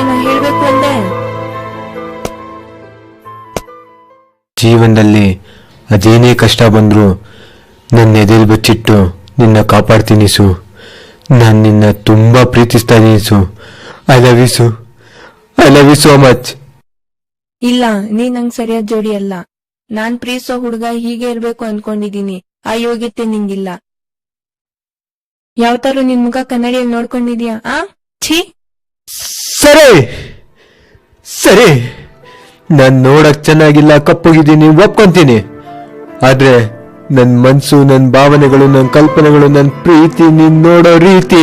ಏನೋ ಹೇಳಬೇಕು ಅಂದೆ ಜೀವನದಲ್ಲಿ ಅದೇನೇ ಕಷ್ಟ ಬಂದ್ರು ನನ್ನ ಎದೆಲ್ ಬಚ್ಚಿಟ್ಟು ನಿನ್ನ ಕಾಪಾಡ್ತೀನಿ ಸು. ನಾನು ನಿನ್ನ ತುಂಬಾ ಪ್ರೀತಿಸ್ತಾ ಇದ್ದೀನಿ ಸು. ಐ ಲವ್ ಯು ಸು. I love you so much ಇಲ್ಲ ನೀ ನಂಗ್ ಸರಿಯಾದ ಜೋಡಿ ಅಲ್ಲ. ನಾನ್ ಪ್ರೀತಿಸೋ ಹುಡುಗ ಹೀಗೆ ಇರ್ಬೇಕು ಅನ್ಕೊಂಡಿದೀನಿ. ಆ ಯೋಗ್ಯತೆ ನಿಂಗಿಲ್ಲ. ಯಾವತ್ತಾರು ನಿನ್ ಮುಖ ಕನ್ನಡಿಯಲ್ಲಿ ನೋಡ್ಕೊಂಡಿದ್ಯಾ? ಆ? ಛೀ! ಸರಿ ಸರಿ. ನಾನ್ ನೋಡಕ್ ಚೆನ್ನಾಗಿಲ್ಲ, ಕಪ್ಪಗಿದ್ದೀನಿ, ಒಪ್ಕೊಂತೀನಿ. ಆದ್ರೆ ನನ್ನ ಮನ್ಸು ನನ್ನ ಭಾವನೆಗಳು ನನ್ನ ಕಲ್ಪನೆಗಳು ನನ್ನ ಪ್ರೀತಿ ನೀನ್ ನೋಡೋ ರೀತಿ